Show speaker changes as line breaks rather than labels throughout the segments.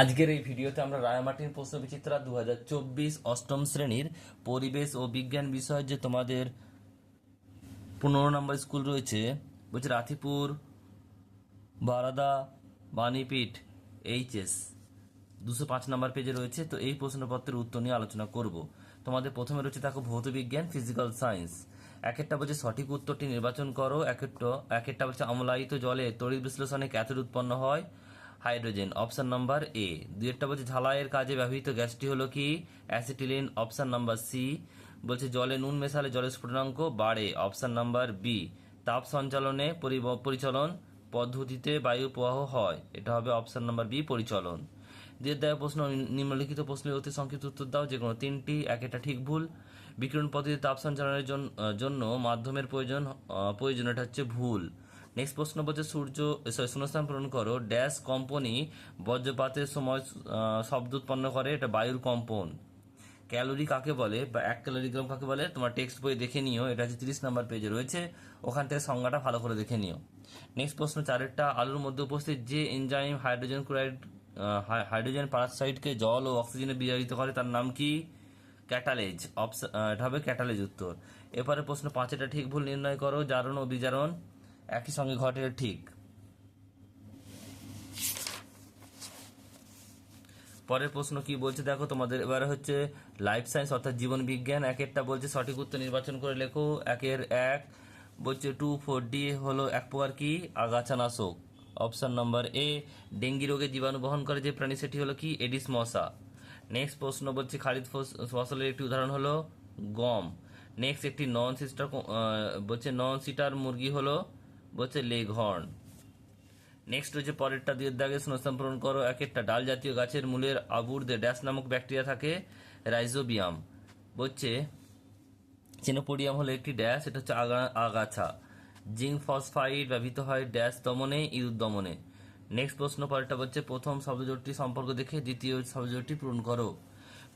আজকের এই ভিডিওতে আমরা রায়ামাটিন প্রশ্ন বিচিত্রা দু অষ্টম শ্রেণির পরিবেশ ও বিজ্ঞান বিষয় যে তোমাদের পনেরো নম্বর স্কুল রয়েছে, বলছে রাথিপুর, বারাদা, বাণীপীঠ, এইচএস। দুশো পাঁচ নম্বর পেজে রয়েছে, তো এই প্রশ্নপত্রের উত্তর নিয়ে আলোচনা করব। তোমাদের প্রথমে রয়েছে দেখো ভৌত বিজ্ঞান ফিজিক্যাল সায়েন্স এক একটা বলছে সঠিক উত্তরটি নির্বাচন করো এক একটা এক বলছে আমলায়িত জলে তড়িৎ বিশ্লেষণে ক্যাথোড উৎপন্ন হয়। Hydrogen option number A. দুই একটা বলছে, ঝালাইয়ের কাজে ব্যবহৃত গ্যাসটি হলো কি? Acetylene option number C. বলছে, জলে নুন মেশালে জলের স্ফুটনাঙ্ক বাড়ে। অপশন নাম্বার বি, তাপ সঞ্চালনে পরিচলন পদ্ধতিতে বায়ু প্রবাহ হয়। এটা হবে অপশন নাম্বার বি, পরিচলন। দিয়ে দেওয়া প্রশ্ন নিম্নলিখিত প্রশ্নের অতি সংক্ষিপ্ত উত্তর দাও, যে কোনো তিনটি, এক একটা ঠিক ভুল। বিকিরণ পদ্ধতি তাপ সঞ্চালনের জন্য মাধ্যমের প্রয়োজন প্রয়োজন এটা হচ্ছে ভুল। নেক্সট প্রশ্ন বলছে, সূর্য শূন্যস্থান পূরণ করো। ড্যাশ কম্পনি বজ্রপাতের সময় শব্দ উৎপন্ন করে, এটা বায়ুর কম্পন। ক্যালোরি কাকে বলে? বা এক ক্যালোরিগ্রাম কাকে বলে? তোমার টেক্সট বই দেখে নিও, এটা হচ্ছে তিরিশ নাম্বার পেজে রয়েছে। ওখান থেকে সংজ্ঞাটা ভালো করে দেখে নিও। নেক্সট প্রশ্ন, চারেরটা আলুর মধ্যে উপস্থিত যে এনজাইম হাইড্রোজেন ক্লোরাইড হাইড্রোজেন পারাক্সাইডকে জল ও অক্সিজেনে বিজারিত করে, তার নাম কি? ক্যাটালেজ অপশন এটা হবে ক্যাটালেজ উত্তর। এরপরে প্রশ্ন পাঁচেটা ঠিক ভুল নির্ণয় করো, জারণ ও বিজারণ। একই সঙ্গে ঘটে ঠিক। পরের প্রশ্ন কি বলছে? দেখো, তোমাদের এবারে হচ্ছে লাইফ সায়েন্স অর্থাৎ জীবন বিজ্ঞান এক একটা বলছে, সঠিক উত্তর নির্বাচন করে লেখো। একের এক বলছে টু ফোর ডি হলো এক প্রকার কি? আগাছানাশক অপশন নম্বর এ ডেঙ্গি রোগে জীবাণু বহন করে যে প্রাণী, সেটি হলো কি? এডিস মশা। নেক্সট প্রশ্ন বলছে খারিদ ফস- ফসলের একটি উদাহরণ হলো গম। নেক্সট একটি নন সিস্টার বলছে নন সিটার মুরগি হলো বলছে লেগ হর্ন নেক্সট হচ্ছে পরেরটা দিয়ে দাগে শূন্যস্থান পূরণ করো। এক একটা ডাল জাতীয় গাছের মূলের আবুর্দে ড্যাশ নামক ব্যাকটেরিয়া থাকে, রাইজোবিয়াম। বলছে চিনোপোডিয়াম হলো একটি ড্যাশ, এটা হচ্ছে আগা- আগাছা। জিঙ্ক ফসফাইড ব্যবহৃত হয় ড্যাশ দমনে ইঁদুর দমনে। নেক্সট প্রশ্ন পরেরটা বলছে প্রথম শব্দজোটটি সম্পর্ক দেখে দ্বিতীয় শব্দজোটটি পূরণ করো।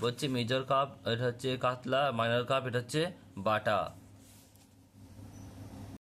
বলছে মেজর কাপ এটা হচ্ছে কাতলা মাইনর কাপ এটা হচ্ছে বাটা।